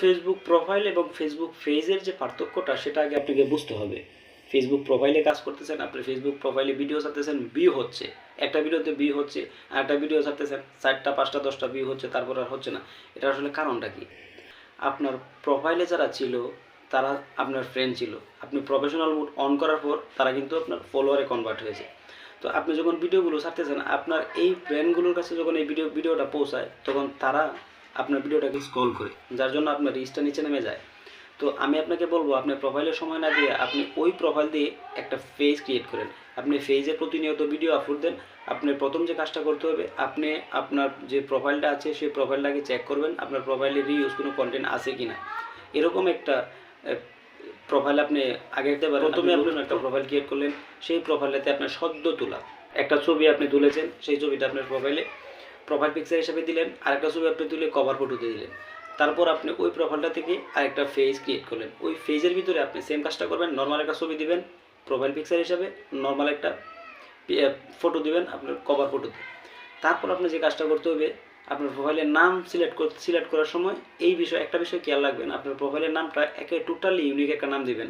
Facebook profile এবং Facebook পেজের যে পার্থক্যটা, সেটা আগে আপনাকে বুঝতে হবে। ফেসবুক প্রোফাইলে কাজ করতেছেন, আপনি ফেসবুক প্রোফাইলে ভিডিও ছাড়তেছেন ভিউ হচ্ছে। একটা ভিডিওতে ভিউ হচ্ছে, আর একটা ভিডিও ছাড়তেছেন, চারটা, পাঁচটা, দশটা ভিউ হচ্ছে, তারপর আর হচ্ছে না। এটা আসলে কারণটা কি? আপনার প্রোফাইলে যারা ছিল, তারা আপনার ফ্রেন্ড ছিল। আপনি প্রফেশনাল মুড অন করার পর, তারা কিন্তু আপনার ফলোয়ারে কনভার্ট হয়েছে। তো আপনি যখন ভিডিওগুলো ছাড়তেছেন, আপনার এই ফ্রেন্ডগুলোর কাছে যখন এই ভিডিও ভিডিওটা পৌঁছায়, তখন তারা আপনার ভিডিওটাকে স্ক্রল করে যার জন্য আপনার রিচটা নিচে নেমে যায়। তো আমি আপনাকে বলব আপনি প্রোফাইলের সময় না দিয়ে আপনি ওই প্রোফাইল দিয়ে একটা পেজ ক্রিয়েট করেন। আপনি পেজে প্রতিনিয়ত ভিডিও আপলোড দেন আপনি প্রথম যে কাজটা করতে হবে আপনি আপনার যে প্রোফাইলটা আছে সেই প্রোফাইলটাকে চেক করবেন আপনার প্রোফাইলে রিউজ কোনো কন্টেন্ট আছে কি না এরকম একটা প্রোফাইল আপনি আগে দিতে পারেন। প্রথমে আপনি একটা প্রোফাইল ক্রিয়েট করলেন সেই প্রোফাইলটাতে আপনার সদ্য তোলা। একটা ছবি আপনি তুলেছেন সেই ছবিটা আপনার প্রোফাইলে প্রোফাইল পিকচার হিসেবে দিলেন, আরেকটা ছবি আপনি তুলে কভার ফটোতে দিলেন। তারপর আপনি ওই প্রোফাইলটা থেকে আরেকটা ফেজ ক্রিয়েট করলেন। ওই ফেজের ভিতরে আপনি সেম কাজটা করবেন নর্মাল একটা ছবি দিবেন প্রোফাইল পিকচার হিসাবে নর্মাল একটা ফটো দিবেন আপনার কভার ফটোতে তারপর আপনি যে কাজটা করতে হবে, আপনার প্রোফাইলের নাম সিলেক্ট করতে সিলেক্ট করার সময় এই বিষয়, একটা বিষয় খেয়াল রাখবেন, আপনার প্রোফাইলের নামটা একে টোটালি ইউনিক একটা নাম দিবেন।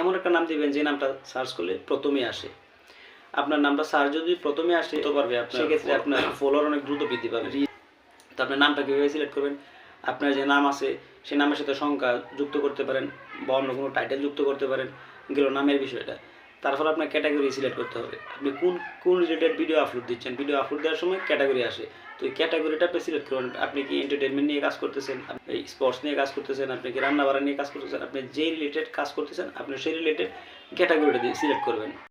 এমন একটা নাম দিবেন যে নামটা সার্চ করলে প্রথমে আসে। আপনার নামটা সার্চ যদি প্রথমে আসে তো পারবে সেক্ষেত্রে আপনার ফলোয়ার অনেক দ্রুত বৃদ্ধি পাবে। তো আপনার নামটা কীভাবে সিলেক্ট করবেন? আপনার যে নাম আছে সেই নামের সাথে সংখ্যা যুক্ত করতে পারেন বা অন্য কোনো টাইটেল যুক্ত করতে পারেন এগুলো নামের বিষয়টা। তারপর আপনার ক্যাটাগরি সিলেক্ট করতে হবে। আপনি কোন কোন রিলেটেড ভিডিও আপলোড দিচ্ছেন? ভিডিও আপলোড দেওয়ার সময় ক্যাটাগরি আসে। তো এই ক্যাটাগরিটা আপনি সিলেক্ট করুন। আপনি কি এন্টারটেনমেন্ট নিয়ে কাজ করতেছেন? আপনি স্পোর্টস নিয়ে কাজ করতেছেন? আপনি কি রান্না বাড়া নিয়ে কাজ করতেছেন? আপনি যে রিলেটেড কাজ করতেছেন আপনি সেই রিলেটেড ক্যাটাগরিটা দিয়ে সিলেক্ট করবেন।